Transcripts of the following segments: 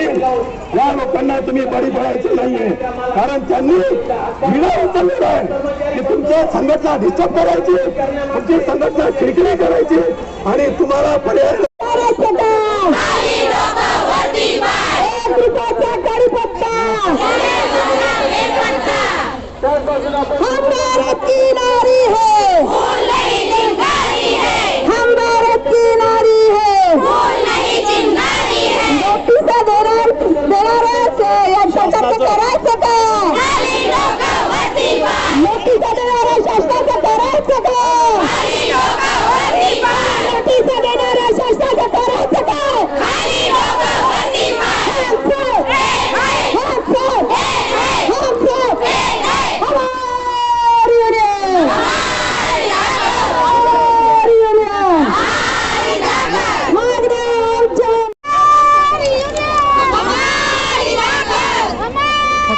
या लोकांना तुम्ही बळी पडायचं नाहीये. कारण त्यांनी विडा उचललेला आहे. की तुमच्या संघटना डिस्टर्ब करायची तुमची संघटना खिडकी करायची आणि तुम्हाला पर्याय हमारी है. देणाऱ्या या शासनाचं करायचं का नोटीस देणाऱ्या शासनाचं करायचं का नोटीस देणाऱ्या शासनाचं करायचं का Hands up! Hands up! Hands up! हमारी union! हमारी union! मागण्या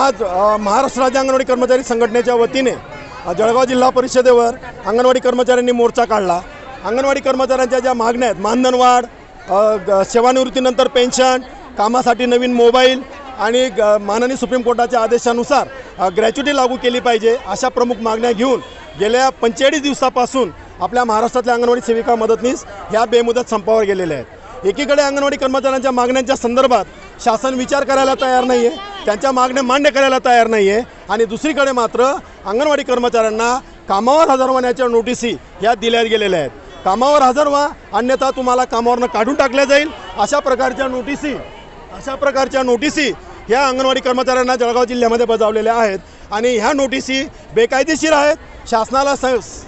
आज महाराष्ट्र राज्य अंगणवाडी कर्मचारी संघटनेच्या वतीने जळगाव जिल्हा परिषदेवर अंगणवाडी कर्मचाऱ्यांनी मोर्चा काढला. अंगणवाडी कर्मचाऱ्यांच्या ज्या मागण्या आहेत मानधनवाढ सेवानिवृत्तीनंतर पेन्शन कामासाठी नवीन मोबाईल आणि ग- माननीय सुप्रीम कोर्टाच्या आदेशानुसार ग्रॅच्युटी लागू केली पाहिजे अशा प्रमुख मागण्या घेऊन गेल्या पंचेचाळीस दिवसापासून आपल्या महाराष्ट्रातल्या अंगणवाडी सेविका मदतनीस ह्या बेमुदत संपावर गेलेल्या आहेत. एकीकडे अंगणवाडी कर्मचाऱ्यांच्या मागण्यांच्या संदर्भात शासन विचार करायला तयार नाही आहे त्यांच्या मागण्या मान्य करायला तयार नाही आहे आणि दुसरीकडे मात्र अंगणवाडी कर्मचाऱ्यांना कामावर हजर होण्याच्या नोटिसी ह्या दिल्या गेलेल्या आहेत. कामावर हजर व्हा अन्यथा तुम्हाला कामावरनं काढून टाकल्या जाईल अशा प्रकारच्या नोटिसी अशा प्रकारच्या नोटिसी ह्या अंगणवाडी कर्मचाऱ्यांना जळगाव जिल्ह्यामध्ये बजावलेल्या आहेत. आणि ह्या नोटिसी बेकायदेशीर आहेत. शासनाला स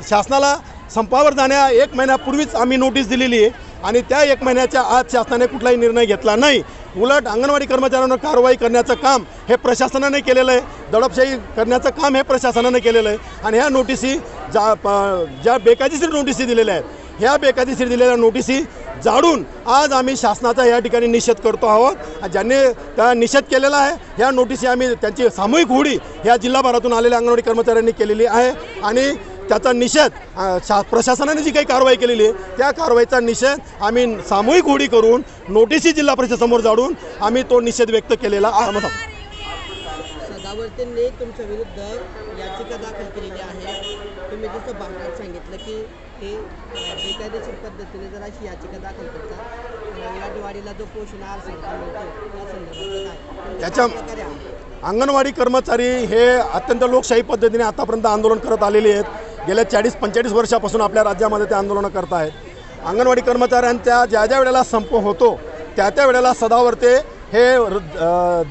शासनाला संपावर जाण्या एक महिन्यापूर्वीच आम्ही नोटीस दिलेली आहे. आणि त्या एक महिन्याच्या आत शासनाने कुठलाही निर्णय घेतला नाही. उलट अंगणवाडी कर्मचाऱ्यांवर कारवाई करण्याचं काम हे प्रशासनाने केलेलं आहे. दडपशाही करण्याचं काम हे प्रशासनाने केलेलं आहे. आणि ह्या नोटिसी जा प- ज्या बेकायदेशीर नोटिसी दिलेल्या आहेत ह्या बेकायदेशीर दिलेल्या नोटिसी जाडून आज आम्ही शासनाचा या ठिकाणी निषेध करतो आहोत. ज्यांनी त्या निषेध केलेला आहे ह्या नोटीस आम्ही त्यांची सामूहिक होडी ह्या जिल्हाभरातून आलेल्या अंगणवाडी कर्मचाऱ्यांनी केलेली आहे. आणि त्याचा निषेध शा प्रशासनाने जी काही कारवाई केलेली आहे त्या कारवाईचा निषेध आम्ही सामूहिक होडी करून नोटिसी जिल्हा परिषदेसमोर जाडून आम्ही तो निषेध व्यक्त केलेला आहे. सदावर्तींनी तुमच्या विरुद्ध याचिका दाखल केलेली आहे. तुम्ही जसं भाषणात सांगितलं की हे बेकायदेशीर पद्धतीने जर अशी याचिका दाखल करतात अंगणवाडीला जो पोषण आहार पण त्याच्या-? अंगणवाडी कर्मचारी हे अत्यंत लोकशाही पद्धतीने आतापर्यंत आंदोलन करत आलेले आहेत. गेल्या चाळीस पंचेचाळीस वर्षापासून आपल्या राज्यामध्ये ते आंदोलनं करत आहेत अंगणवाडी कर्मचाऱ्यांच्या ज्या ज्या वेळेला संप होतो त्या त्या वेळेला सदावर्ते हे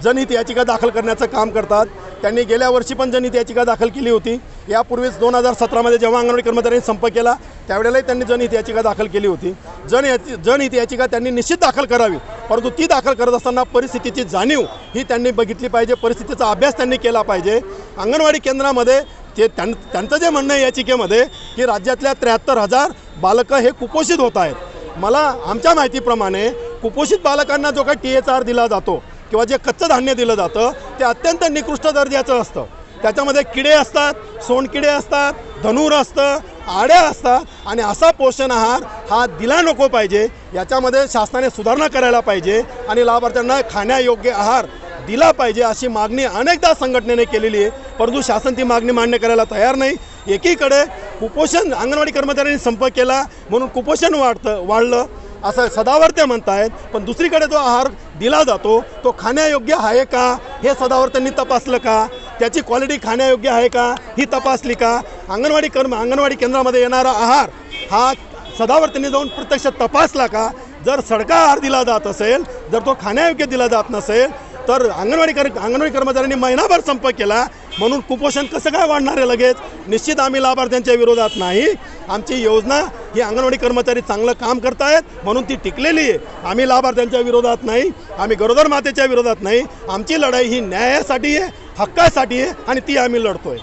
जनहित याचिका दाखल करण्याचं काम करतात. त्यांनी गेल्या वर्षी पण जनहित याचिका दाखल केली होती. यापूर्वीच दोन हजार सतरामध्ये जेव्हा अंगणवाडी कर्मचाऱ्यांनी संप केला त्यावेळेलाही त्यांनी जनहित याचिका दाखल केली होती. जन जनहित याचिका त्यांनी निश्चित दाखल करावी परंतु ती दाखल करत असताना परिस्थितीची जाणीव ही त्यांनी बघितली पाहिजे. परिस्थितीचा अभ्यास त्यांनी केला पाहिजे. अंगणवाडी केंद्रामध्ये ते त्यां त्यांचं जे म्हणणं आहे याचिकेमध्ये की राज्यातल्या त्र्याहत्तर हजार बालकं हे कुपोषित होत आहेत. मला आमच्या माहितीप्रमाणे कुपोषित बालकांना जो काही टी एच आर दिला जातो किंवा जे कच्चं धान्य दिलं जातं ते अत्यंत निकृष्ट दर्जाचं असतं. त्याच्यामध्ये किडे असतात सोनकिडे असतात धनुर असतं आड्या असतात आणि असा पोषण आहार हा दिला नको पाहिजे. याच्यामध्ये शासनाने सुधारणा करायला पाहिजे आणि लाभार्थ्यांना खाण्यायोग्य आहार दिला पाहिजे अशी मागणी अनेकदा संघटनेने केलेली आहे. परंतु शासन ती मागणी मान्य करायला तयार नाही. एकीकडे कुपोषण अंगणवाडी कर्मचाऱ्यांनी संप केला म्हणून कुपोषण वाढतं वाढलं. असं सदावर्ते म्हणतायत पण दुसरीकडे जो आहार दिला जातो तो खाण्यायोग्य आहे का? हे सदावर्त्यांनी तपासलं का? त्याची क्वालिटी खाण्यायोग्य आहे का? ही तपासली का? अंगणवाडी कर्म अंगणवाडी केंद्रामध्ये येणारा आहार हा सदावर्तींनी जाऊन प्रत्यक्ष तपासला का? जर सडका आहार दिला जात असेल जर तो खाण्यायोग्य दिला जात नसेल तर अंगणवाडी कर अंगणवाडी कर्मचाऱ्यांनी महिनाभर संप केला म्हणून कुपोषण कसं काय वाढणार आहे लगेच? निश्चित आम्ही लाभार्थ्यांच्या विरोधात नाही. आमची योजना ही अंगणवाडी कर्मचारी चांगलं काम करतायत म्हणून ती टिकलेली आहे. आम्ही लाभार्थ्यांच्या विरोधात नाही आम्ही गरोदर मातेच्या विरोधात नाही. आमची लढाई ही न्यायासाठी आहे हक्कासाठी आहे आणि ती आम्ही लढतोय.